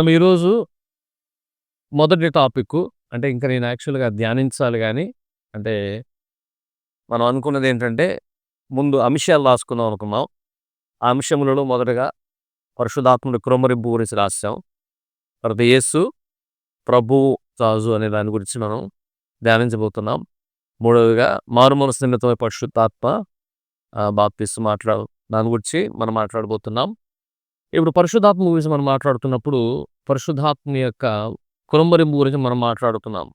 మనం ఈరోజు మొదటి టాపిక్ అంటే ఇంకా నేను యాక్చువల్‌గా ధ్యానించాలి కానీ అంటే మనం అనుకున్నది ఏంటంటే, ముందు అంశాలు రాసుకుందాం అనుకున్నాం. ఆ అంశములలో మొదటగా పరిశుద్ధాత్ముడి కృమ్మరింపు గురించి రాసాం. తర్వాత యేసు ప్రభు రాజు అనే దాని గురించి మనం ధ్యానించబోతున్నాం. మూడవదిగా మారుమనసు నిమిత్తమై పరిశుద్ధాత్మ బాప్తిస్తూ మాట్లాడు దాని గురించి మనం మాట్లాడబోతున్నాం. ఇప్పుడు పరిశుధాత్మ గురించి మనం మాట్లాడుతున్నప్పుడు, పరిశుద్ధాత్మ యొక్క కృమ్మరింపు గురించి మనం మాట్లాడుతున్నాం.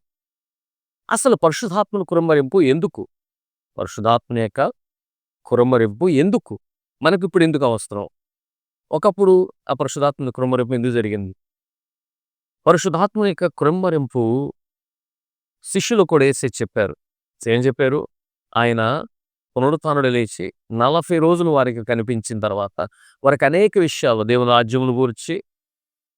అసలు పరిశుద్ధాత్మల కురంబరింపు ఎందుకు? పరిశుద్ధాత్మ యొక్క కురంబరింపు ఎందుకు? మనకిప్పుడు ఎందుకు అవసరం? ఒకప్పుడు ఆ పరిశుధాత్మ కురంబరింపు ఎందుకు జరిగింది? పరిశుధాత్మ యొక్క కురంబరింపు శిష్యులు కూడా వేసి చెప్పారు. ఏం చెప్పారు? ఆయన పునరుత్థానుడై లేచి 40 రోజులు వారికి కనిపించిన తర్వాత, వారికి అనేక విషయాలు దేవుని రాజ్యమును గురించి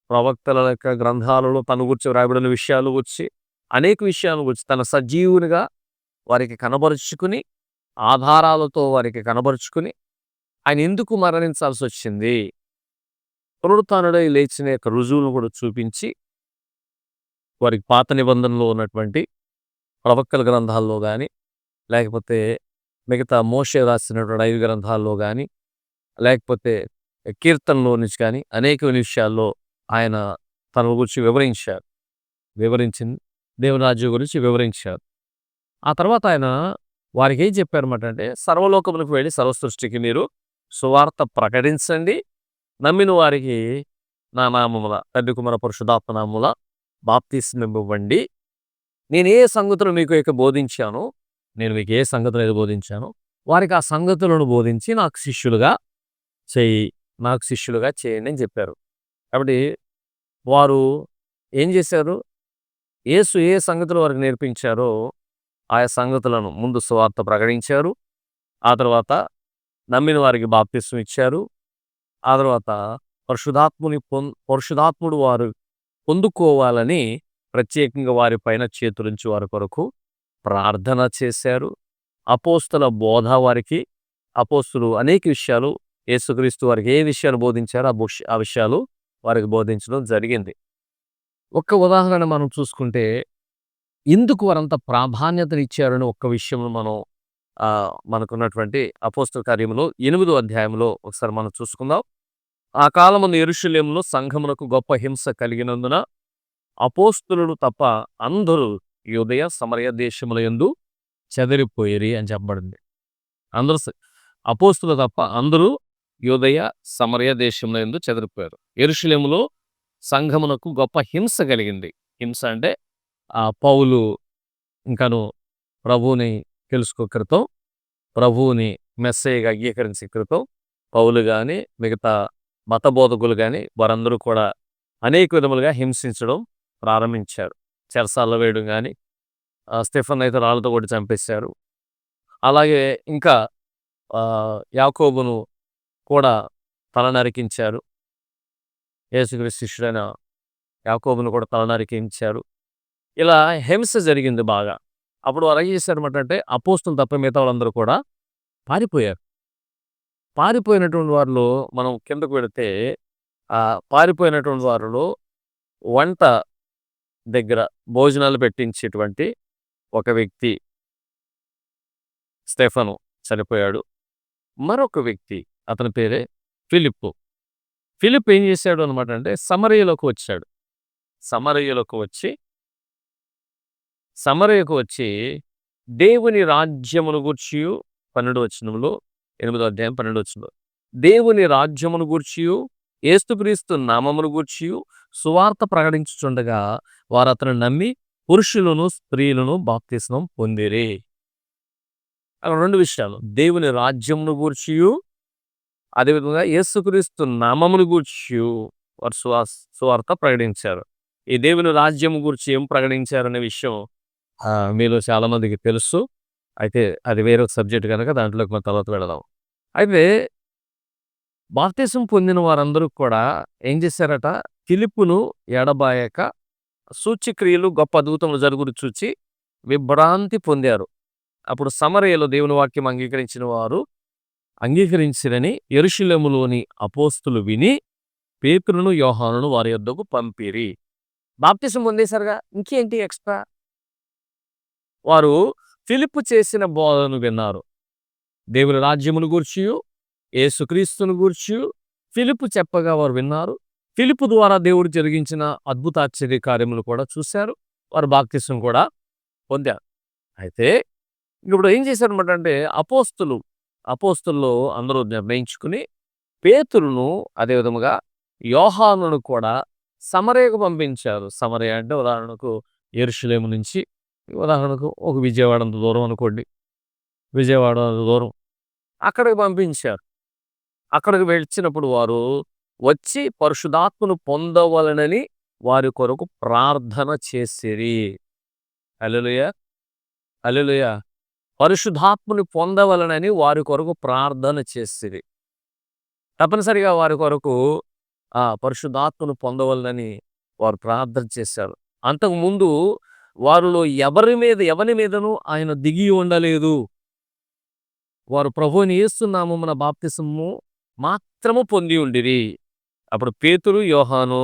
ప్రవక్తల యొక్క గ్రంథాలలో తన గూర్చి వ్రాయబడిన విషయాలు వచ్చి అనేక విషయాల గురించి తన సజీవునిగా వారికి కనబరుచుకుని, ఆధారాలతో వారికి కనబరుచుకుని, ఆయన ఎందుకు మరణించాల్సి వచ్చింది? పునరుత్డై లేచిన యొక్క రుజువులను కూడా చూపించి వారికి పాత నిబంధనలో ఉన్నటువంటి ప్రవక్తల గ్రంథాల్లో కానీ లేకపోతే మిగతా మోషే రాసినటువంటి ఐదు గ్రంథాల్లో కానీ లేకపోతే కీర్తనలో నుంచి కానీ అనేక విషయాల్లో ఆయన తన గురించి వివరించారు. వివరించింది దేవరాజు గురించి వివరించారు. ఆ తర్వాత ఆయన వారికి ఏం చెప్పారన్నమాట అంటే, సర్వలోకములకు వెళ్ళి సర్వ సృష్టికి మీరు సువార్త ప్రకటించండి. నమ్మిన వారికి నా నామముల తండ్రి, కుమార, పరిశుద్ధాత్మ నామమున బాప్తిస్మమివ్వండి. నేను ఏ సంగతులు మీకు ఇక బోధించాను నేను మీకు ఏ సంగతులు అయితే బోధించానో, వారికి ఆ సంగతులను బోధించి నాకు శిష్యులుగా చేయి నాకు శిష్యులుగా చేయండి అని చెప్పారు. కాబట్టి వారు ఏం చేశారు? యేసు ఏ సంగతులు వారికి నేర్పించారో, ఆయా సంగతులను ముందు సువార్త ప్రకటించారు. ఆ తర్వాత నమ్మిన వారికి బాప్తిస్వం ఇచ్చారు. ఆ తర్వాత పరిశుధాత్ముని పొం పరిశుధాత్ముడు వారు పొందుకోవాలని ప్రత్యేకంగా వారి పైన చేతులుంచి వారి కొరకు ప్రార్థన చేశారు. అపోస్తుల బోధ వారికి అపోస్తులు అనేక విషయాలు యేసుక్రీస్తు వారికి ఏ విషయాలు బోధించారో ఆ ఆ విషయాలు వారికి బోధించడం జరిగింది. ఒక్క ఉదాహరణ మనం చూసుకుంటే, ఎందుకు వారంత ప్రాధాన్యతనిచ్చారని ఒక్క విషయంలో మనం మనకున్నటువంటి అపోస్తల కార్యంలో ఎనిమిదో అధ్యాయంలో ఒకసారి మనం చూసుకుందాం. ఆ కాలమున యెరూషలేములో సంఘమునకు గొప్ప హింస కలిగినందున అపోస్తులు తప్ప అందరూ యూదయ, సమరయ దేశముల యందు చెదరిపోయిరి అని చెప్పబడింది. అందరూ అపోస్తులు తప్ప అందరూ యోదయ సమరయ దేశంలో ఎందు చెదిరిపోయారు యెరూషలేములో సంఘమునకు గొప్ప హింస కలిగింది. హింస అంటే ఆ పౌలు ఇంకను ప్రభువుని తెలుసుకో క్రితం, ప్రభువుని మెస్సేగా అంగీకరించే క్రితం పౌలు కానీ మిగతా మత బోధకులు వారందరూ కూడా అనేక విధములుగా హింసించడం ప్రారంభించారు. చెరసాల వేయడం కానీ స్టెఫన్ అయితే రాళ్ళతో కూడా చంపేశారు. అలాగే ఇంకా యాకోబును కూడా తల నరికించారు. యేసుక్రీస్తు శిష్యుడైన యాకోబును కూడా తల నరికించారు. ఇలా హింస జరిగింది బాగా. అప్పుడు వాళ్ళు ఏం చేశారన్నమాట అంటే అపోస్తలులు తప్ప మిగతా వాళ్ళందరూ కూడా పారిపోయారు. పారిపోయినటువంటి వారిలో మనం కిందకు పెడితే పారిపోయినటువంటి వారిలో వంట దగ్గర భోజనాలు పెట్టించేటువంటి ఒక వ్యక్తి స్టెఫను చనిపోయాడు. మరొక వ్యక్తి అతని పేరే ఫిలిప్పు. ఫిలిప్ ఏం చేశాడు అన్నమాట అంటే సమరయ్యలోకి వచ్చాడు. సమరయ్యలోకి వచ్చి సమరయ్యకు వచ్చి దేవుని రాజ్యమును గూర్చియు 12 వచనంలో 8దో అధ్యాయం 12 వచనంలో దేవుని రాజ్యమును గూర్చియు ఏస్తుక్రీస్తు నామమును గూర్చియు సువార్త ప్రకటించుచుండగా వారు అతను నమ్మి పురుషులను, స్త్రీలను బాప్తిస్మం పొందిరి. అక్కడ రెండు విషయాలు. దేవుని రాజ్యమును గూర్చియు, అదేవిధంగా యేసుక్రీస్తు నామమును గూర్చి వారు సువా సువార్త ప్రకటించారు. ఈ దేవుని రాజ్యము గూర్చి ఏం ప్రకటించారనే విషయం మీలో చాలా మందికి తెలుసు. అయితే అది వేరే సబ్జెక్ట్ కనుక దాంట్లోకి మనం తర్వాత వెళదాం. అయితే బాప్తీసం పొందిన వారందరూ కూడా ఏం చేశారట? పిలుపును ఎడబాయక సూచ్యక్రియలు, గొప్ప అద్భుతములు జరుగుట చూచి విభ్రాంతి పొందారు. అప్పుడు సమరయలో దేవుని వాక్యం అంగీకరించిన వారు అంగీకరించిరని ఎరుషులములోని అపోస్తులు విని పేతులను యోహానును వారి యొద్దకు పంపిరి. బాప్తిసం పొందేశారుగా? ఇంకేంటి ఎక్స్ట్రా? వారు ఫిలిప్ చేసిన బోధను విన్నారు. దేవుని రాజ్యమును గూర్చియు ఏసుక్రీస్తును గూర్చియు ఫిలిప్ చెప్పగా వారు విన్నారు. ఫిలిప్ ద్వారా దేవుడు జరిగించిన అద్భుతాశ్చర్య కార్యములు కూడా చూశారు. వారు బాప్తిసం కూడా పొందారు. అయితే ఇప్పుడు ఏం చేశారనమాట అంటే అపోస్తులు అపోస్తుల్లో అందరూ నిర్ణయించుకుని పేతురును అదేవిధముగా యోహానును కూడా సమరేకు పంపించారు. సమరే అంటే ఉదాహరణకు ఎరుషులేము నుంచి ఉదాహరణకు ఒక విజయవాడ అంత దూరం అనుకోండి. విజయవాడ అంత దూరం అక్కడికి పంపించారు. అక్కడికి వెళ్ళినప్పుడు వారు వచ్చి పరిశుధాత్మను పొందవలనని వారి కొరకు ప్రార్థన చేసిరి. అలెలుయ అలెలుయ పరిశుధాత్మని పొందవలనని వారి కొరకు ప్రార్థన చేసిరి. తప్పనిసరిగా వారి కొరకు ఆ పరిశుధాత్మను పొందవలనని వారు ప్రార్థన చేశారు. అంతకుముందు వారిలో ఎవరి మీద ఎవరి మీదను ఆయన దిగి ఉండలేదు. వారు ప్రభుని ఏస్తున్నాము మన బాప్తిసము మాత్రము పొంది ఉండిరి. అప్పుడు పేతురు యోహాను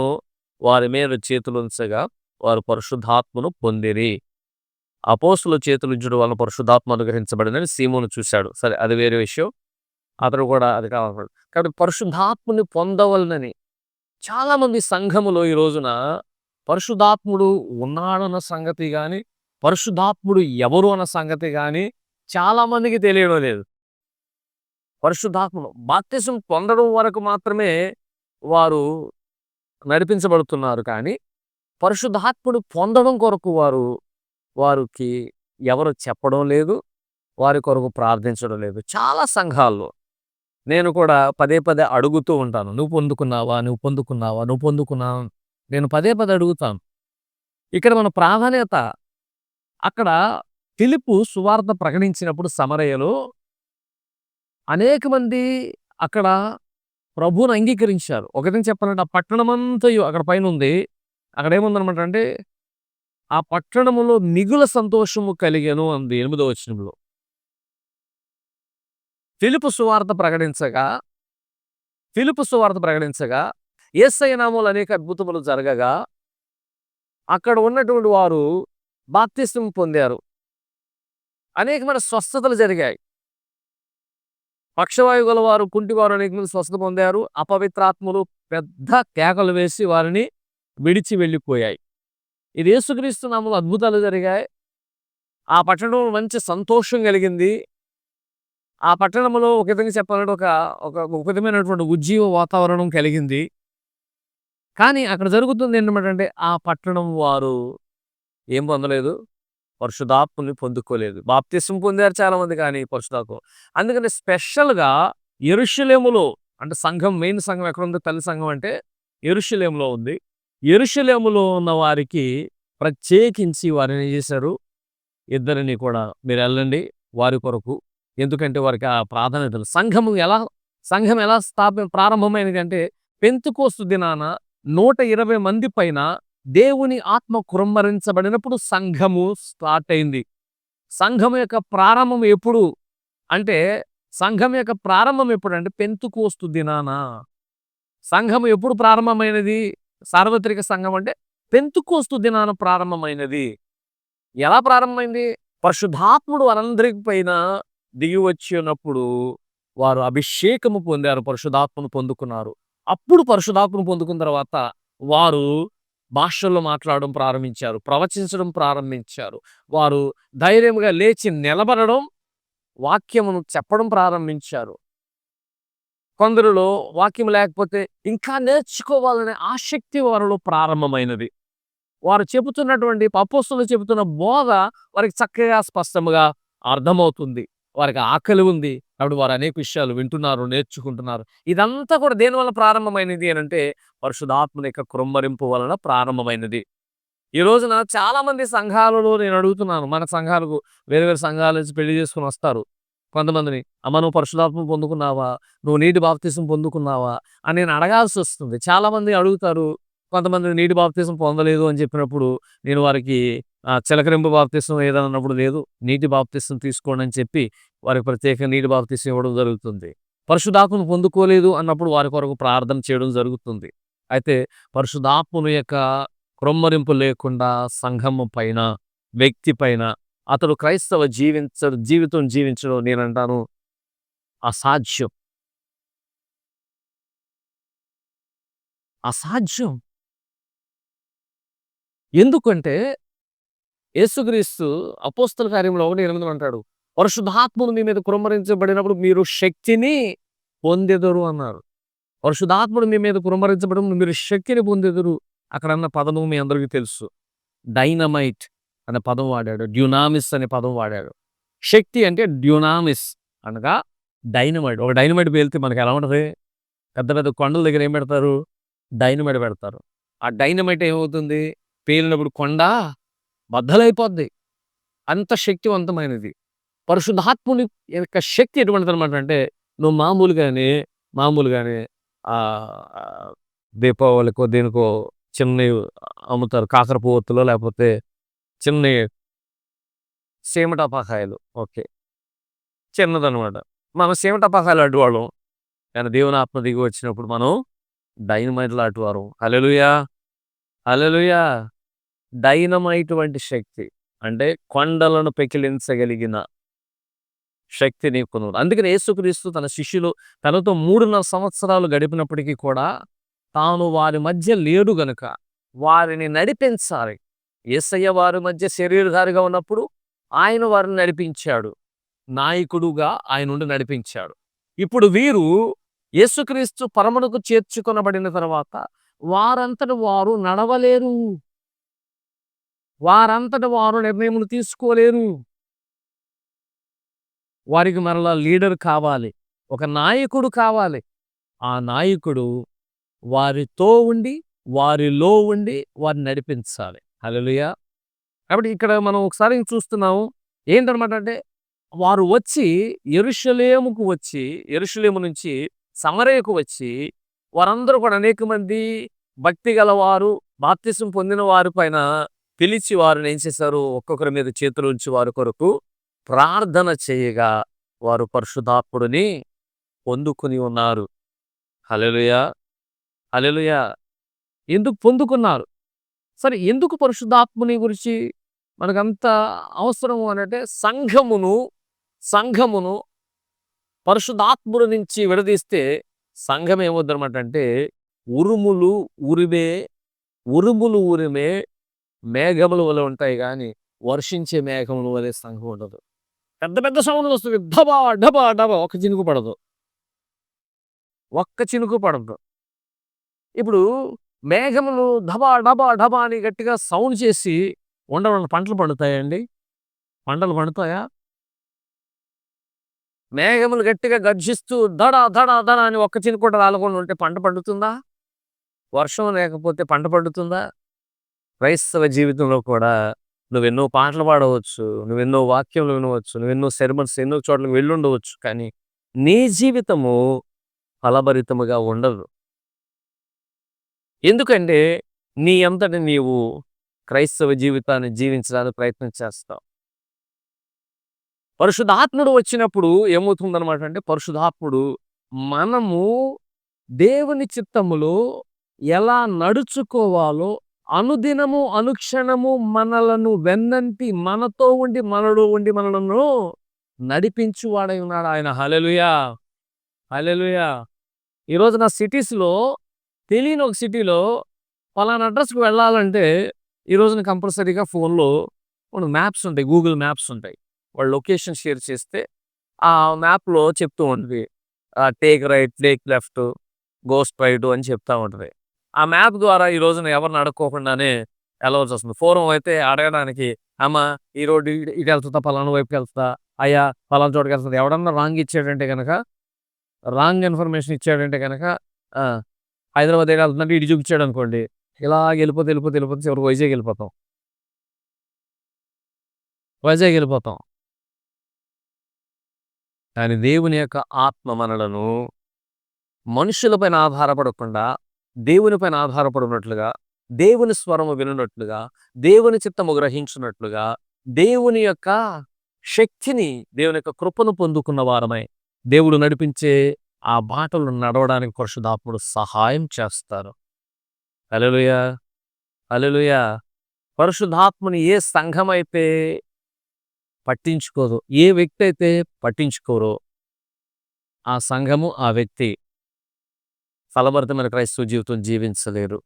వారి మీద చేతులు ఉంచగా వారు పరిశుద్ధాత్మను పొందిరి. అపోస్తుల చేతులు ఉంచడం వలన పరిశుద్ధాత్మ అనుగ్రహించబడిందని సీమోను చూశాడు. సరే అది వేరే విషయం. అతడు కూడా అది కావాలి కాబట్టి పరిశుద్ధాత్మని పొందవలనని చాలామంది సంఘములో ఈ రోజున పరిశుద్ధాత్ముడు ఉన్నాడన్న సంగతి కానీ పరిశుద్ధాత్ముడు ఎవరు అన్న సంగతి కానీ చాలామందికి తెలియడం లేదు. పరిశుద్ధాత్మను బాప్తిసం పొందడం వరకు మాత్రమే వారు నడిపించబడుతున్నారు కానీ పరిశుద్ధాత్ముడు పొందడం కొరకు వారు వారికి ఎవరు చెప్పడం లేదు. వారి కొరకు ప్రార్థించడం లేదు. చాలా సంఘాల్లో నేను కూడా పదే పదే అడుగుతూ ఉంటాను. నువ్వు పొందుకున్నావా? నువ్వు పొందుకున్నావా? నువ్వు పొందుకున్నావా నేను పదే పదే అడుగుతాను. ఇక్కడ మన ప్రాధాన్యత అక్కడ పిలుపు సువార్త ప్రకటించినప్పుడు సమరయ్యలో అనేక మంది అక్కడ ప్రభువును అంగీకరించారు. ఒకటి చెప్పాలంటే ఆ పట్టణమంతా అక్కడ పైన ఉంది అక్కడ ఏముందనమాట అంటే ఆ పట్టణములో మిగుల సంతోషము కలిగను అంది ఎనిమిదో వచనంలో. ఫిలుపు సువార్త ప్రకటించగా ఫిలుపు సువార్త ప్రకటించగా ఏసైనామూలు అనేక అద్భుతములు జరగగా అక్కడ ఉన్నటువంటి వారు బాప్తిస్తం పొందారు. అనేకమైన స్వస్థతలు జరిగాయి. పక్షవాయు గల వారు కుంటివారు అనేక స్వస్థత పొందారు. అపవిత్రాత్మలు పెద్ద కేకలు వేసి వారిని విడిచి వెళ్ళిపోయాయి. ఇది యేసుక్రీస్తు నామలు అద్భుతాలు జరిగాయి. ఆ పట్టణంలో మంచి సంతోషం కలిగింది. ఆ పట్టణంలో ఒక విధంగా చెప్పాలంటే ఒక ఒక విధమైనటువంటి ఉజ్జీవ వాతావరణం కలిగింది. కానీ అక్కడ జరుగుతుంది ఏంటంటే ఆ పట్టణం వారు ఏం పొందలేదు. పరిశుధాత్మని పొందుకోలేదు. బాప్తిసం పొందారు చాలామంది కానీ పరశుధాత్మ అందుకని స్పెషల్గా ఎరుషులేములో అంటే సంఘం మెయిన్ సంఘం ఎక్కడ ఉంది? తల్లి సంఘం అంటే ఎరుషులేములో ఉంది. ఎరుషలేములో ఉన్న వారికి ప్రత్యేకించి వారిని చేశారు? ఇద్దరిని కూడా మీరు వెళ్ళండి వారి కొరకు. ఎందుకంటే వారికి ఆ ప్రాధాన్యతలు సంఘము ఎలా సంఘం ఎలా స్థాప ప్రారంభమైనదంటే పెంతుకోస్తు దినాన నూట ఇరవై మంది పైన దేవుని ఆత్మ కురంభరించబడినప్పుడు సంఘము స్టార్ట్ అయింది. సంఘం యొక్క ప్రారంభం ఎప్పుడు? అంటే సంఘం యొక్క ప్రారంభం ఎప్పుడు అంటే పెంతుకోస్తు దినాన. సంఘం ఎప్పుడు ప్రారంభమైనది? సార్వత్రిక సంఘం అంటే పెంతుకోస్తు దినాన ప్రారంభమైనది. ఎలా ప్రారంభమైంది? పరిశుద్ధాత్ముడు అనందరికి పైన దిగి వచ్చినప్పుడు వారు అభిషేకము పొందారు పరిశుధాత్మను పొందుకున్నారు. అప్పుడు పరిశుధాత్మను పొందుకున్న తర్వాత వారు భాషల్లో మాట్లాడడం ప్రారంభించారు ప్రవచించడం ప్రారంభించారు. వారు ధైర్యంగా లేచి నిలబడడం వాక్యమును చెప్పడం ప్రారంభించారు. కొందరిలో వాక్యం లేకపోతే ఇంకా నేర్చుకోవాలనే ఆసక్తి వారిలో ప్రారంభమైనది. వారు చెబుతున్నటువంటి అపోస్తులు చెబుతున్న బోధ వారికి చక్కగా స్పష్టంగా అర్థమవుతుంది. వారికి ఆకలి ఉంది. కాబట్టి వారు అనేక విషయాలు వింటున్నారు నేర్చుకుంటున్నారు. ఇదంతా కూడా దేని వల్ల ప్రారంభమైనది అని అంటే పరిశుధాత్మని యొక్క కృమ్మరింపు వలన ప్రారంభమైనది. ఈ రోజున చాలా మంది సంఘాలలో నేను అడుగుతున్నాను. మన సంఘాలకు వేరే వేరే సంఘాల నుంచి పెళ్ళి చేసుకుని వస్తారు. కొంతమందిని అమ్మ నువ్వు పరిశుధాత్మ పొందుకున్నావా? నువ్వు నీటి బాప్తీసం పొందుకున్నావా? అని నేను అడగాల్సి వస్తుంది. చాలామంది అడుగుతారు కొంతమంది నీటి బాప్తీసం పొందలేదు అని చెప్పినప్పుడు నేను వారికి చిలకరింపు బాప్తీసం ఏదన్నప్పుడు లేదు నీటి బాప్తీసం తీసుకోండి అని చెప్పి వారికి ప్రత్యేక నీటి బాప్తీసం ఇవ్వడం జరుగుతుంది. పరిశుధాత్మను పొందుకోలేదు అన్నప్పుడు వారి కొరకు ప్రార్థన చేయడం జరుగుతుంది. అయితే పరిశుద్ధాత్మను యొక్క క్రొమ్మరింపు లేకుండా సంఘం పైన వ్యక్తి పైన అతడు క్రైస్తవ జీవించ జీవితం జీవించడం నేనంటాను అసాధ్యం. అసాధ్యం. ఎందుకంటే యేసుక్రీస్తు అపోస్తల కార్యంలో ఒకటి ఎనిమిది అంటాడు పరిశుద్ధాత్మను మీ మీద కుమ్మరించబడినప్పుడు మీరు శక్తిని పొందెదరు అన్నారు. పరిశుద్ధాత్ముడు మీ మీద కుమ్మరించబడి మీరు శక్తిని పొందెదరు అక్కడ అన్న పదము మీ అందరికీ తెలుసు. డైనమైట్. అనే పదం వాడాడు. డ్యూనామిస్ అనే పదం వాడాడు. శక్తి అంటే డ్యూనామిస్ అనగా డైనమైట్ ఒక డైనమైట్ పేలితే మనకి ఎలా ఉంటుంది? పెద్ద పెద్ద కొండల దగ్గర ఏం పెడతారు? డైనమైట్ పెడతారు. ఆ డైనమైట్ ఏమవుతుంది? పేలినప్పుడు కొండ బద్దలైపోద్ది. అంత శక్తివంతమైనది. పరిశుద్ధాత్ముని యొక్క శక్తి ఎటువంటిది అనమాట అంటే నువ్వు మామూలుగానే మామూలుగానే దీపావళికో దేనికో చిన్న అమ్ముతారు. కాకర పువ్వుతులో లేకపోతే చిన్న సీమటపాకాయలు ఓకే. చిన్నదనమాట మనం సీమటపాకాయలు అడ్డువాళ్ళం కానీ దేవుని ఆత్మ దిగి వచ్చినప్పుడు మనం డైనమైట్ లాంటివారు అలెలుయా అలెలుయా డైనమైట్ వంటి శక్తి. అంటే కొండలను పెకిలించగలిగిన శక్తి నీకు అందుకని యేసుక్రీస్తు తన శిష్యులు తనతో మూడున్నర సంవత్సరాలు గడిపినప్పటికీ కూడా తాను వారి మధ్య లేడు గనుక వారిని నడిపించాలి. ఏసయ్య వారి మధ్య శరీరధారిగా ఉన్నప్పుడు ఆయన వారిని నడిపించాడు. నాయకుడుగా ఆయన నుండి నడిపించాడు. ఇప్పుడు వీరు యేసుక్రీస్తు పరమణకు చేర్చుకొనబడిన తర్వాత వారంతటి వారు నడవలేరు. వారంతటి వారు నిర్ణయములు తీసుకోలేరు. వారికి మరలా లీడర్ కావాలి. ఒక నాయకుడు కావాలి. ఆ నాయకుడు వారితో ఉండి వారిలో ఉండి వారిని నడిపించాలి. హలోయ కాబట్టి ఇక్కడ మనం ఒకసారి చూస్తున్నాము ఏంటనమాట అంటే వారు వచ్చి ఎరుషలేముకు వచ్చి ఎరుషలేము నుంచి సమరయకు వచ్చి వారందరూ కూడా అనేక మంది భక్తి గలవారు బాప్తిసం పొందిన వారి పైన పిలిచి వారిని ఏం చేశారు? ఒక్కొక్కరి మీద చేతులు ఉంచి వారి కొరకు ప్రార్థన చేయగా వారు పరిశుధాత్ముడిని పొందుకుని ఉన్నారు. హలెలుయా హలెలుయా ఎందుకు పొందుకున్నారు? సరే ఎందుకు పరిశుద్ధాత్ముని గురించి మనకంత అవసరము అనంటే సంఘమును సంఘమును పరిశుద్ధాత్ముడి నుంచి విడదీస్తే సంఘం ఏమవుతుందన్నమాట అంటే ఉరుములు ఉరిమే ఉరుములు ఉరిమే మేఘములు వలె ఉంటాయి కానీ వర్షించే మేఘములు వలె సంఘం ఉండదు. పెద్ద పెద్ద సౌండ్లు వస్తుంది డబా డబా డబా ఒక చినుకు పడదు. ఒక్క చినుకు పడదు. ఇప్పుడు మేఘములు ఢబా డబా ఢబా అని గట్టిగా సౌండ్ చేసి ఉండవలన పంటలు పండుతాయండి. పంటలు పండుతాయా? మేఘములు గట్టిగా గర్జిస్తూ దడ దడ దడ అని ఒక్క చినుకుంట రాలకుండా ఉంటే పంట పండుతుందా? వర్షం లేకపోతే పంట పండుతుందా? క్రైస్తవ జీవితంలో కూడా నువ్వెన్నో పాటలు పాడవచ్చు నువ్వెన్నో వాక్యములు వినవచ్చు నువ్వెన్నో సెరమన్స్ ఎన్నో చోట్లకు వెళ్ళుండవచ్చు కానీ నీ జీవితము ఫలభరితముగా ఉండదు. ఎందుకంటే నీ అంతటి నీవు క్రైస్తవ జీవితాన్ని జీవించడానికి ప్రయత్నం చేస్తావు. పరిశుధాత్ముడు వచ్చినప్పుడు ఏమవుతుందన్నమాట అంటే పరిశుధాత్ముడు మనము దేవుని చిత్తములో ఎలా నడుచుకోవాలో అనుదినము అనుక్షణము మనలను వెన్నంటి మనతో ఉండి మనలో ఉండి మనలను నడిపించువాడై ఉన్నాడు ఆయన. హలెలుయా హలెలుయా ఈరోజు నా సిటీస్లో తెలియని ఒక సిటీలో పలానా అడ్రస్కి వెళ్ళాలంటే ఈ రోజున కంపల్సరీగా ఫోన్లో కొన్ని మ్యాప్స్ ఉంటాయి. గూగుల్ మ్యాప్స్ ఉంటాయి. వాళ్ళు లొకేషన్ షేర్ చేస్తే ఆ మ్యాప్లో చెప్తూ ఉంటుంది. Take right take left go straight right అని చెప్తా ఉంటుంది. ఆ మ్యాప్ ద్వారా ఈ రోజున ఎవరిని అడుక్కోకుండానే వెళ్ళవలసి వస్తుంది. ఫోరం అయితే అడగడానికి అమ్మ ఈ రోడ్డు ఇటు వెళ్తుందా? పలానా వైపుకి వెళ్తుందా? అయ్యా పలానా చోటుకి వెళ్తుంది? ఎవడన్నా రాంగ్ ఇచ్చాడంటే కనుక రాంగ్ ఇన్ఫర్మేషన్ ఇచ్చాడంటే కనుక హైదరాబాద్ వెళ్తుందంటే ఇటు చూపించాడు అనుకోండి. ఇలా వెళ్ళిపోతే వెళ్ళిపోతే వెళ్ళిపోతే చివరికి వైజాగ్ వెళ్ళిపోతాం. వైజాగ్ వెళ్ళిపోతాం. కానీ దేవుని యొక్క ఆత్మ మనలను మనుషులపైన ఆధారపడకుండా దేవునిపైన ఆధారపడినట్లుగా దేవుని స్వరము వినున్నట్లుగా దేవుని చిత్తము గ్రహించినట్లుగా దేవుని యొక్క శక్తిని దేవుని యొక్క కృపను పొందుకున్న వారమై దేవుడు నడిపించే ఆ బాటలు నడవడానికి పరిశుధాత్ముడు సహాయం చేస్తారు. హల్లెలూయా! హల్లెలూయా! పరిశుద్ధాత్మని ఏ సంఘం అయితే పట్టించుకోదు ఏ వ్యక్తి అయితే పట్టించుకోరో ఆ సంఘము ఆ వ్యక్తి ఫలభరితమైన క్రైస్తవ జీవితం జీవించలేరు.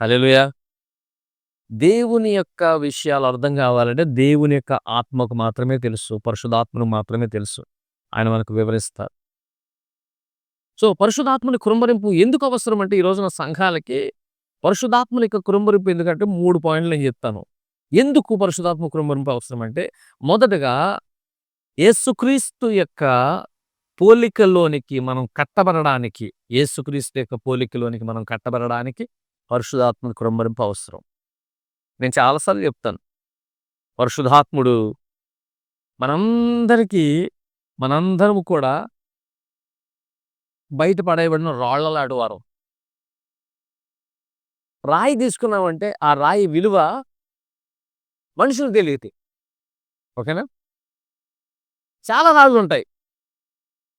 హల్లెలూయా! దేవుని యొక్క విషయాలు అర్థం కావాలంటే దేవుని యొక్క ఆత్మకు మాత్రమే తెలుసు పరిశుధాత్మకు మాత్రమే తెలుసు. ఆయన మనకు వివరిస్తారు. సో పరిశుధాత్మని కురుంబరింపు ఎందుకు అవసరం అంటే ఈ రోజున సంఘాలకి పరిశుధాత్మల యొక్క కురుంబరింపు ఎందుకంటే మూడు పాయింట్లు నేను చెప్తాను. ఎందుకు పరిశుధాత్మ కురుంబరింపు అవసరం అంటే మొదటగా యేసుక్రీస్తు యొక్క పోలికలోనికి మనం కట్టబడడానికి యేసుక్రీస్తు యొక్క పోలికలోనికి మనం కట్టబడడానికి పరిశుధాత్మ కురంబరింపు అవసరం. నేను చాలాసార్లు చెప్తాను. పరిశుధాత్ముడు మనందరికీ మనందరం కూడా బయట పడేయబడిన రాళ్ళలాంటి వారు రాయి తీసుకున్నామంటే ఆ రాయి విలువ మనుషులు తెలియదు. ఓకేనా? చాలా రాళ్ళు ఉంటాయి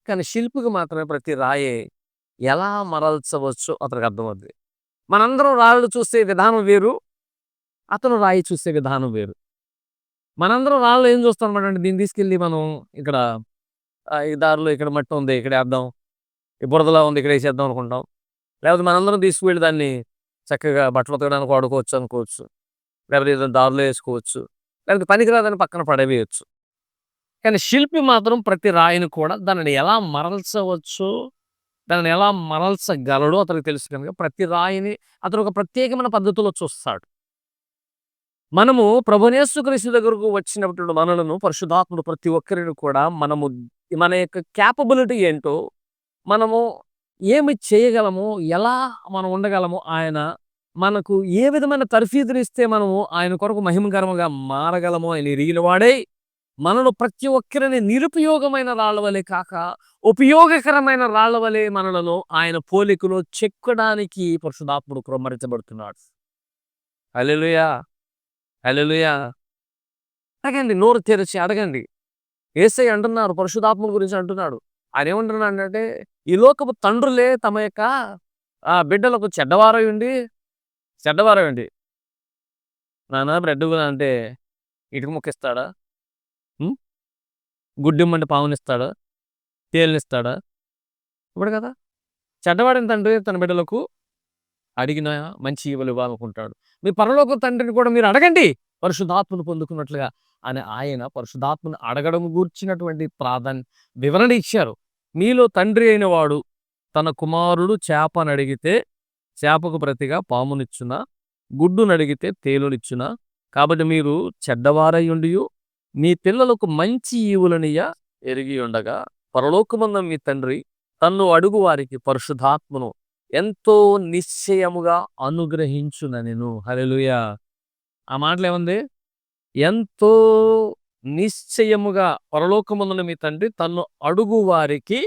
కానీ శిల్పికి మాత్రమే ప్రతి రాయి ఎలా మరల్చవచ్చో అతనికి అర్థమవుతుంది మనందరం రాళ్ళు చూసే విధానం వేరు అతను రాయి చూసే విధానం వేరు. మనందరం రాళ్ళు ఏం చూస్తాం అంటే దీన్ని తీసుకెళ్ళి మనం ఇక్కడ ఈ దారిలో ఇక్కడ మట్టి ఉంది ఇక్కడ వేద్దాం. ఈ బురదలా ఉంది ఇక్కడ వేసేద్దాం అనుకుంటాం. లేకపోతే మనందరం తీసుకువెళ్ళి దాన్ని చక్కగా బట్టలు ఉతకడానికి వాడుకోవచ్చు అనుకోవచ్చు. లేకపోతే ఏదైనా దారిలో వేసుకోవచ్చు. లేకపోతే పనికిరాదని పక్కన పడవేయచ్చు కానీ శిల్పి మాత్రం ప్రతి రాయిని కూడా దానిని ఎలా మరల్చవచ్చు దానిని ఎలా మరల్చగలడో అతనికి తెలుసు కనుక ప్రతి రాయిని అతను ఒక ప్రత్యేకమైన పద్ధతిలో చూస్తాడు. మనము ప్రభునేశ్వకరిస్తు దగ్గరకు వచ్చినప్పుడు మనలను పరిశుధాత్ముడు ప్రతి ఒక్కరిని కూడా మనము మన యొక్క క్యాపబిలిటీ ఏంటో మనము ఏమి చేయగలము? ఎలా మనం ఉండగలము? ఆయన మనకు ఏ విధమైన తర్ఫీదులు ఇస్తే మనము ఆయన కొరకు మహిమకరముగా మారగలము అని ఎరిగిన వాడే మనలో ప్రతి ఒక్కరిని నిరుపయోగమైన రాళ్ళ వలె కాక ఉపయోగకరమైన రాళ్ళ వలె మనలను ఆయన పోలికలో చెక్కడానికి పరిశుధాత్ముడు క్రమరించబడుతున్నాడు. అలెలుయా అలెలుయా అడగండి నోరు తెరిచి అడగండి. ఏసై అంటున్నారు పరిశుధాత్మ గురించి అంటున్నాడు. ఆయన ఏమంటున్నాడు అంటే ఈ లోకపు తండ్రులే తమ యొక్క ఆ బిడ్డలకు చెడ్డవారై ఉండి చెడ్డవారై ఉండి నాన్న బ్రెడ్ అంటే ఇటుక ముక్కిస్తాడా? గుడ్డిమ్మంటే పావునిస్తాడా? తేలినిస్తాడా? ఇప్పుడు కదా చెడ్డవాడిన తండ్రి తన బిడ్డలకు అడిగిన మంచి ఇవ్వలు ఇవ్వాలనుకుంటాడు. మీ పరలోక తండ్రిని కూడా మీరు అడగండి. పరిశుద్ధాత్మను పొందుకున్నట్లుగా. అని ఆయన పరిశుధాత్మను అడగడం గూర్చినటువంటి ప్రాధాన్య వివరణ ఇచ్చారు. మీలో తండ్రి అయిన వాడు తన కుమారుడు చేపను అడిగితే చేపకు ప్రతిగా పామునిచ్చున గుడ్డును అడిగితే తేలునిచ్చున? కాబట్టి మీరు చెడ్డవారై మీ పిల్లలకు మంచి ఈవులనియ ఎరిగి ఉండగా పరలోకమందం మీ తండ్రి తన్ను అడుగు వారికి పరిశుధాత్మను ఎంతో నిశ్చయముగా అనుగ్రహించునెను హల్లెలూయా. ఆ మాటలు ఏముంది ఎంతో నిశ్చయముగా పరలోకమున్న మీ తండ్రి తన్ను అడుగు వారికి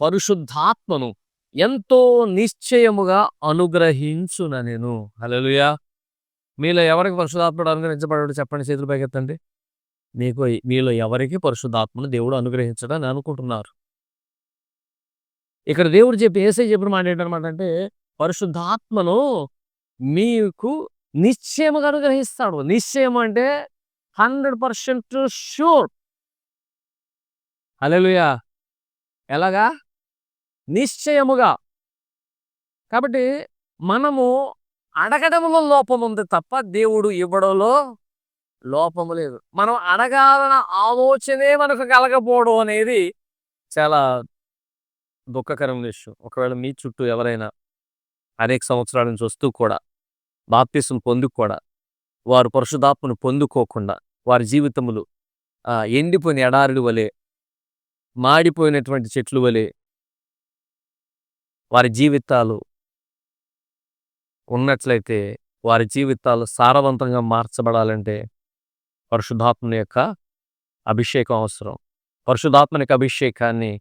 పరిశుద్ధాత్మను ఎంతో నిశ్చయముగా అనుగ్రహించున నేను. హల్లెలూయా. మీలో ఎవరికి పరిశుధాత్ముడు అనుగ్రహించబడాడు చెప్పండి చేతులు పైకెత్తండి. మీకు మీలో ఎవరికి పరిశుద్ధాత్మను దేవుడు అనుగ్రహించడని అనుకుంటున్నారు. ఇక్కడ దేవుడు చెప్పి ఏసై చెప్పిన మాట ఏంటనమాట అంటే పరిశుద్ధాత్మను మీకు నిశ్చయముగా అనుగ్రహిస్తాడు. నిశ్చయం అంటే హండ్రెడ్ పర్సెంట్ షూర్ అలెలుయా ఎలాగా? నిశ్చయముగా. కాబట్టి మనము అడగడంలో లోపం ఉంది తప్ప దేవుడు ఇవ్వడంలో లోపము లేదు. మనం అడగాలన్న ఆలోచనే మనకు కలగపోవడం అనేది చాలా దుఃఖకరమైన విషయం. ఒకవేళ మీ చుట్టూ ఎవరైనా అనేక సంవత్సరాల నుంచి వస్తూ కూడా బాప్తీసం పొందుకు కూడా వారు పరిశుధాత్మను పొందుకోకుండా వారి జీవితములు ఎండిపోయిన ఎడారులు వలె మాడిపోయినటువంటి చెట్లు వలె వారి జీవితాలు ఉన్నట్లయితే వారి జీవితాలు సారవంతంగా మార్చబడాలంటే పరిశుధాత్మని యొక్క అభిషేకం అవసరం. పరిశుద్ధాత్మని అభిషేకాన్ని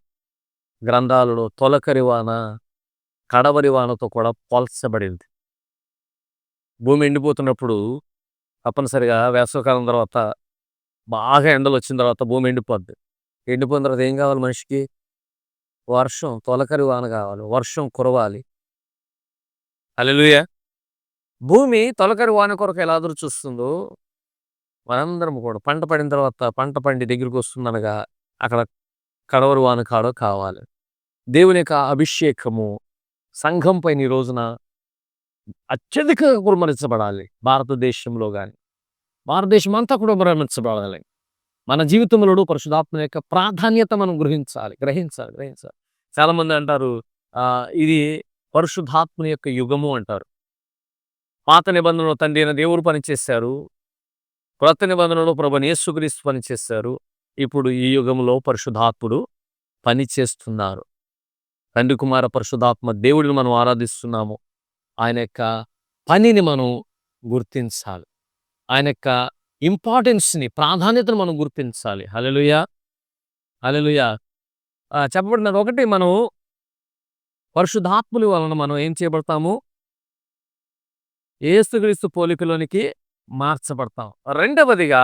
గ్రంథాలలో తొలకరి వాన కడవరి వానతో కూడా పోల్చబడింది. భూమి ఎండిపోతున్నప్పుడు తప్పనిసరిగా వేసవకాలం తర్వాత బాగా ఎండలు వచ్చిన తర్వాత భూమి ఎండిపోద్ది. ఎండిపోయిన తర్వాత ఏం కావాలి మనిషికి? వర్షం తొలకరి వాన కావాలి వర్షం కురవాలి. అల్లెలుయ భూమి తొలకరి వాన కొరకు ఎలా ఎదురు చూస్తుందో మనందరం కూడా పంట పడిన తర్వాత పంట పండి దగ్గరికి వస్తుందనగా అక్కడ కడవరి వాన కాడో కావాలి. దేవుని యొక్క అభిషేకము సంఘం పైన ఈ రోజున అత్యధికంగా కురమరించబడాలి భారతదేశంలో కానీ భారతదేశం అంతా కూడా కురమరించబడాలి మన జీవితంలో పరిశుధాత్మ యొక్క ప్రాధాన్యత మనం గ్రహించాలి గ్రహించాలి గ్రహించాలి. చాలా మంది అంటారు ఆ, ఇది పరిశుధాత్మ యొక్క యుగము అంటారు. పాత నిబంధనలో తండ్రి అయిన దేవుడు పనిచేశారు. క్రొత్త నిబంధనలో ప్రభు యేసుక్రీస్తు పనిచేశారు. ఇప్పుడు ఈ యుగంలో పరిశుధాత్ముడు పనిచేస్తున్నారు. తండ్రి కుమార పరిశుధాత్మ దేవుడిని మనం ఆరాధిస్తున్నాము. ఆయన యొక్క పనిని మనం గుర్తించాలి. ఆయన యొక్క ఇంపార్టెన్స్ని ప్రాధాన్యతను మనం గుర్తించాలి. హలలుయ హలలుయ చెప్పబడినది ఒకటి మనం పరిశుద్ధాత్ముల వలన మనం ఏం చేయబడతాము? ఏసుక్రీస్తు పోలికలోనికి మార్చబడతాం. రెండవదిగా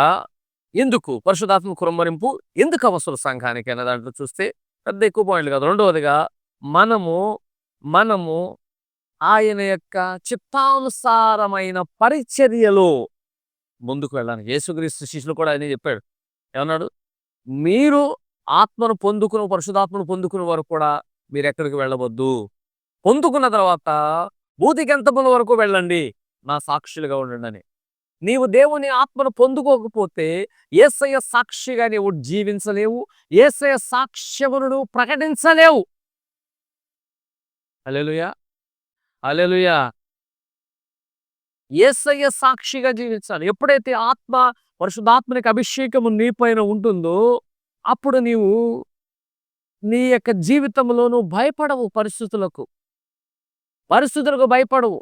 ఎందుకు? పరిశుధాత్మ కురమరింపు ఎందుకు అవసరం సంఘానికి అనే దాంట్లో చూస్తే పెద్ద ఎక్కువ పాయింట్లు కాదు. రెండవదిగా మనము మనము ఆయన యొక్క చిత్తానుసారమైన పరిచర్యలో ముందుకు వెళ్ళడానికి యేసుక్రీస్తు శిష్యులు కూడా ఆయన చెప్పాడు. ఏమన్నాడు? మీరు ఆత్మను పొందుకుని పరిశుధాత్మను పొందుకున్న వరకు కూడా మీరు ఎక్కడికి వెళ్ళవద్దు. పొందుకున్న తర్వాత భూతికెంతముల వరకు వెళ్ళండి. నా సాక్షులుగా ఉండండి అని. నీవు దేవుని ఆత్మను పొందుకోకపోతే ఏసయ సాక్షిగా నీవు జీవించలేవు. ఏసయ సాక్ష్యమును ప్రకటించలేవు. అలెలుయా అలెలుయా ఏసయ్య సాక్షిగా జీవించాలి. ఎప్పుడైతే ఆత్మ పరిశుద్ధాత్మనికి అభిషేకము నీ పైన ఉంటుందో అప్పుడు నీవు నీ యొక్క జీవితంలోనూ భయపడవు పరిస్థితులకు. పరిస్థితులకు భయపడవు.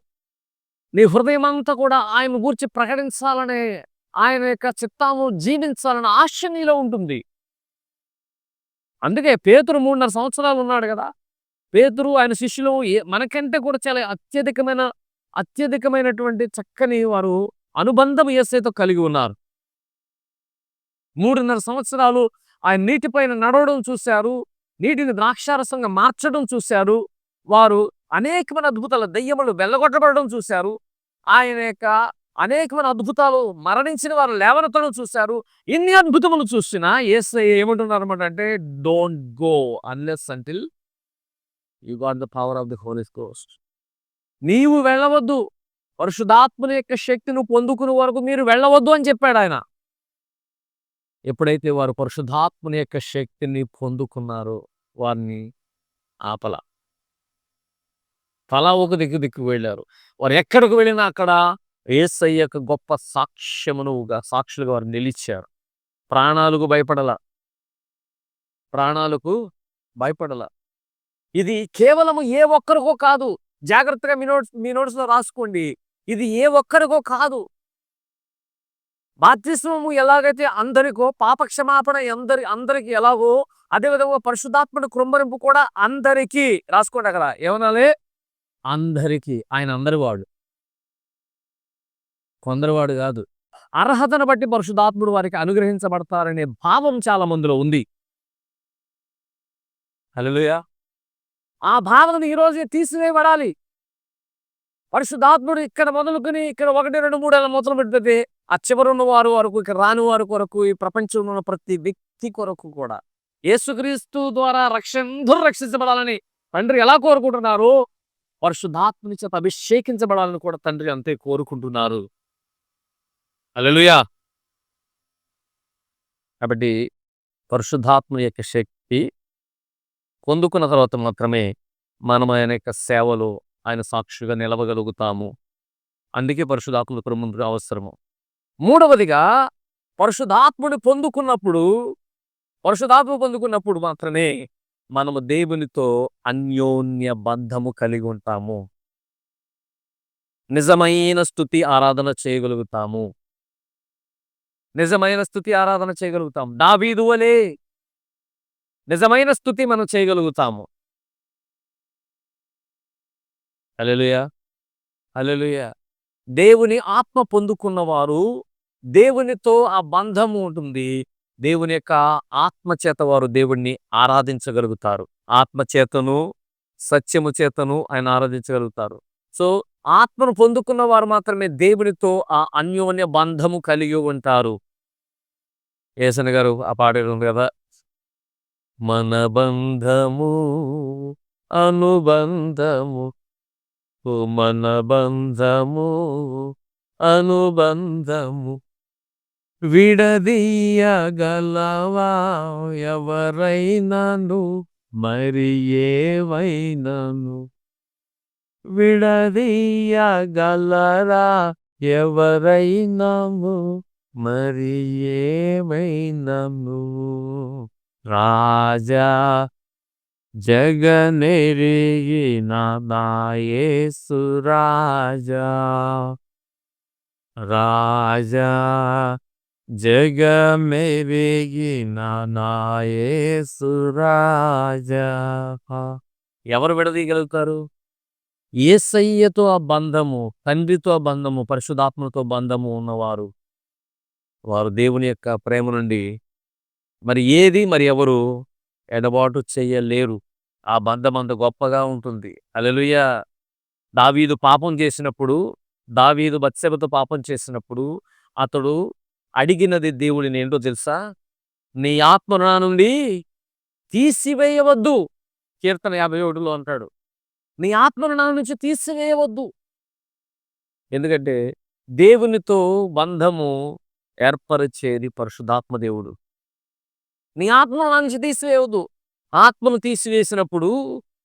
నీ హృదయం అంతా కూడా ఆయన గురించి ప్రకటించాలనే ఆయన యొక్క చిత్తాము జీవించాలనే ఆశ నీలో ఉంటుంది. అందుకే పేతురు మూడున్నర సంవత్సరాలు ఉన్నాడు కదా పేతురు ఆయన శిష్యులు మనకంటే కూడా చాలా అత్యధికమైన అత్యధికమైనటువంటి చక్కని వారు అనుబంధం ఏసైతో కలిగి ఉన్నారు. మూడున్నర సంవత్సరాలు ఆయన నీటిపైన నడవడం చూశారు. నీటిని ద్రాక్షారసంగా మార్చడం చూశారు. వారు అనేకమైన అద్భుతాల దయ్యములు వెళ్ళగొట్టబడడం చూశారు. ఆయన యొక్క అనేకమైన అద్భుతాలు మరణించిన వారు లేవనెత్తడం చూశారు. ఇన్ని అద్భుతములు చూసినా ఏసై ఏమంటున్నారు అనమాట అంటే don't go unless until you got the power of the holy ghost నీవు వెళ్ళవద్దు. పరిశుధాత్మని యొక్క శక్తిని పొందుకునే వరకు మీరు వెళ్ళవద్దు అని చెప్పాడు ఆయన. ఎప్పుడైతే వారు పరిశుధాత్మని యొక్క శక్తిని పొందుకున్నారో వారిని ఆపల. తలా ఒక దిక్కు దిక్కు వెళ్ళారు. వారు ఎక్కడికి వెళ్ళినా అక్కడ ఏసై యొక్క గొప్ప సాక్ష్యమునుగా సాక్షులుగా వారు నిలిచారు. ప్రాణాలకు భయపడల. ప్రాణాలకు భయపడల. ఇది కేవలం ఏ ఒక్కరికో కాదు. జాగ్రత్తగా మీ నోట్స్ మీ నోట్స్లో రాసుకోండి. ఇది ఏ ఒక్కరికో కాదు. బాధ్యస్వము ఎలాగైతే అందరికో పాప క్షమాపణ అందరి అందరికి ఎలాగో అదేవిధంగా పరిశుద్ధాత్మను కృంభరింపు కూడా అందరికీ రాసుకోండి అక్కడ. ఏమనాలి? అందరికీ. ఆయన అందరి వాడు. కొందరివాడు కాదు. అర్హతను బట్టి పరిశుధాత్ముడు వారికి అనుగ్రహించబడతారనే భావం చాలా మందిలో ఉంది. హల్లెలూయా. ఆ భావనను ఈరోజే తీసివేయబడాలి. పరిశుద్ధాత్ముడు ఇక్కడ మొదలుకుని ఇక్కడ ఒకటి రెండు మూడు అలా మొదలు పెడితే ఆ చివరున్న వారు వరకు ఇక్కడ రాని వారి కొరకు ఈ ప్రపంచంలో ఉన్న ప్రతి వ్యక్తి కొరకు కూడా యేసుక్రీస్తు ద్వారా రక్షణ రక్షించబడాలని తండ్రి ఎలా కోరుకుంటున్నారు? పరిశుద్ధాత్మని చేత అభిషేకించబడాలని కూడా తండ్రి అంతే కోరుకుంటున్నారు. అలెలుయా కాబట్టి పరిశుద్ధాత్మ యొక్క శక్తి పొందుకున్న తర్వాత మాత్రమే మనం ఆయన యొక్క సేవలో ఆయన సాక్షిగా నిలవగలుగుతాము. అందుకే పరిశుధాత్మలు ముందు అవసరము. మూడవదిగా పరిశుధాత్ముని పొందుకున్నప్పుడు పరిశుధాత్మ పొందుకున్నప్పుడు మాత్రమే మనము దేవునితో అన్యోన్య బంధము కలిగి ఉంటాము. నిజమైన స్థుతి ఆరాధన చేయగలుగుతాము. నిజమైన స్థుతి ఆరాధన చేయగలుగుతాం దావీదు వలే నిజమైన స్థుతి మనం చేయగలుగుతాము. అలెలుయా అలెలుయా దేవుని ఆత్మ పొందుకున్నవారు దేవునితో ఆ బంధము ఉంటుంది. దేవుని యొక్క ఆత్మ చేత వారు దేవుణ్ణి ఆరాధించగలుగుతారు. ఆత్మ చేతను సత్యము చేతను ఆయన ఆరాధించగలుగుతారు. సో ఆత్మను పొందుకున్న వారు మాత్రమే దేవునితో ఆ అన్యోన్య బంధము కలిగి ఉంటారు. ఏసన్ గారు ఆ పాట కదా? మన బంధము అనుబంధము. ఓ మన బంధము అనుబంధము. విడదీయగలవా ఎవరైనను మరి ఏవైనను? విడదీయగలరా ఎవరైనము మరి ఏమైనము రాజా జగనెరిగిన నాయేసు రాజా. రాజా జగమెరిగిన నాయేసు రాజా. ఎవరు విడదీయగలుగుతారు? ఏసయ్యతో ఆ బంధము తండ్రితో ఆ బంధము పరిశుధాత్మతో బంధము ఉన్నవారు. వారు దేవుని యొక్క ప్రేమ నుండి మరి ఏది మరి ఎవరు ఎడబాటు చెయ్యలేరు. ఆ బంధం అంత గొప్పగా ఉంటుంది. అలలుయ దావీదు పాపం చేసినప్పుడు దావీదు బత్సెబతో పాపం చేసినప్పుడు అతడు అడిగినది దేవుడిని ఏంటో తెలుసా? నీ ఆత్మ నా నుండి తీసివేయవద్దు. కీర్తన యాభై ఒకటిలో అంటాడు. నీ ఆత్మను నా నుంచి తీసివేయవద్దు. ఎందుకంటే దేవునితో బంధము ఏర్పరిచేది పరిశుధాత్మ దేవుడు. నీ ఆత్మను నా నుంచి తీసివేయవద్దు. ఆత్మను తీసివేసినప్పుడు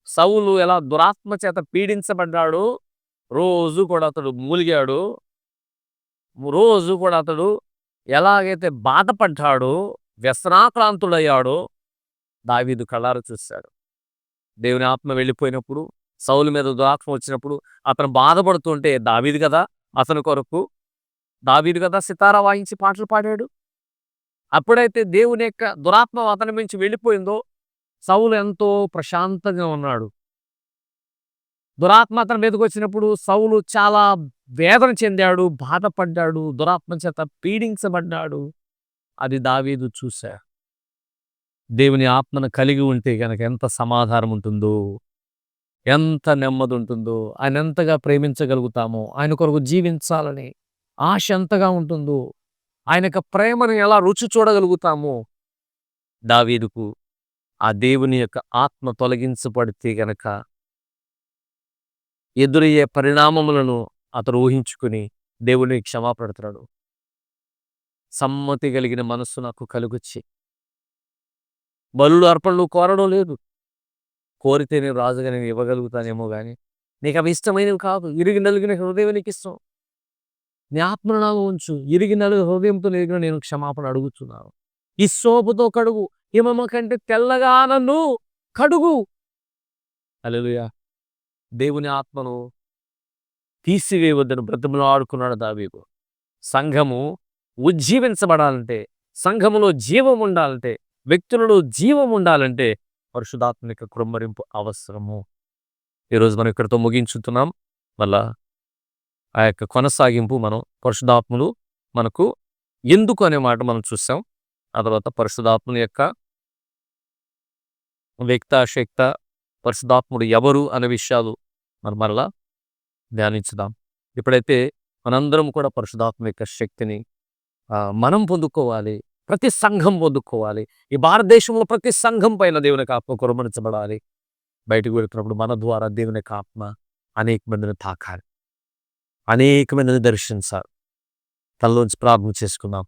సౌలు ఎలా దురాత్మ చేత పీడించబడ్డాడు రోజు కూడా అతడు మూలిగాడు. రోజు కూడా అతడు ఎలాగైతే బాధపడ్డాడో వ్యసనాక్రాంతుడయ్యాడో దావీదు కళ్ళారు చూశాడు. దేవుని ఆత్మ వెళ్ళిపోయినప్పుడు సౌలు మీద దురాత్మ వచ్చినప్పుడు అతను బాధపడుతుంటే దావీదు కదా అతని కొరకు. దావీదు కదా సితారా వాయించి పాటలు పాడాడు? అప్పుడైతే దేవుని యొక్క దురాత్మ అతని నుంచి వెళ్ళిపోయిందో సౌలు ఎంతో ప్రశాంతంగా ఉన్నాడు. దురాత్మ అతని మీదకి వచ్చినప్పుడు సౌలు చాలా వేదన చెందాడు బాధపడ్డాడు దురాత్మ చేత పీడించబడ్డాడు. అది దావీదు చూశా దేవుని ఆత్మను కలిగి ఉంటే కనుక ఎంత సమాధానం ఉంటుందో ఎంత నెమ్మది ఉంటుందో ఆయన ఎంతగా ప్రేమించగలుగుతామో ఆయన కొరకు జీవించాలని ఆశ ఎంతగా ఉంటుందో ఆయన యొక్క ప్రేమను ఎలా రుచి చూడగలుగుతామో? దావీదుకు ఆ దేవుని యొక్క ఆత్మ తొలగించబడితే గనక ఎదురయ్యే పరిణామములను అతడు ఊహించుకుని దేవుని క్షమాపడుతున్నాడు సమ్మతి కలిగిన మనస్సు నాకు కలుగొచ్చి బలుడు అర్పణలు కోరడం లేదు. కోరితే నేను రాజుగా నేను ఇవ్వగలుగుతానేమో కానీ నీకు అవి ఇష్టమైనవి కాదు. ఇరిగి నలిగిన హృదయం నీకు ఇష్టం జ్ఞాపనలో ఉంచు. ఇరిగిన హృదయంతో ఎరిగిన నేను క్షమాపణ అడుగుతున్నాను. ఈ సోపుతో కడుగు. హిమమ కంటే తెల్లగా నన్ను కడుగు. అలెలుయా దేవుని ఆత్మను తీసివేయవద్దని బ్రతములు ఆడుకున్నాడు దావీకు సంఘము ఉజ్జీవించబడాలంటే సంఘములో జీవం ఉండాలంటే వ్యక్తులలో జీవం ఉండాలంటే పరిశుధాత్మిక కృమ్మరింపు అవసరము. ఈరోజు మనం ఇక్కడితో ముగించుతున్నాం. మళ్ళా ఆ యొక్క కొనసాగింపు మనం పరిశుధాత్ములు మనకు ఎందుకు అనే మాట మనం చూసాం. ఆ తర్వాత పరిశుధాత్ముని యొక్క వ్యక్త శక్త పరిశుధాత్ముడు ఎవరు అనే విషయాలు మనం మరలా ధ్యానించుదాం. ఇప్పుడైతే మనందరం కూడా పరిశుధాత్మ యొక్క శక్తిని మనం పొందుకోవాలి ప్రతి సంఘం పొందుకోవాలి ఈ భారతదేశంలో ప్రతి సంఘం పైన దేవుని ఆత్మ కురమరించబడాలి బయటకు వెళ్తున్నప్పుడు మన ద్వారా దేవుని ఆత్మ అనేక మందిని తాకాలి. అనేకమైన మందిని దర్శించాలి తనలోంచి ప్రార్థన చేసుకుందాం.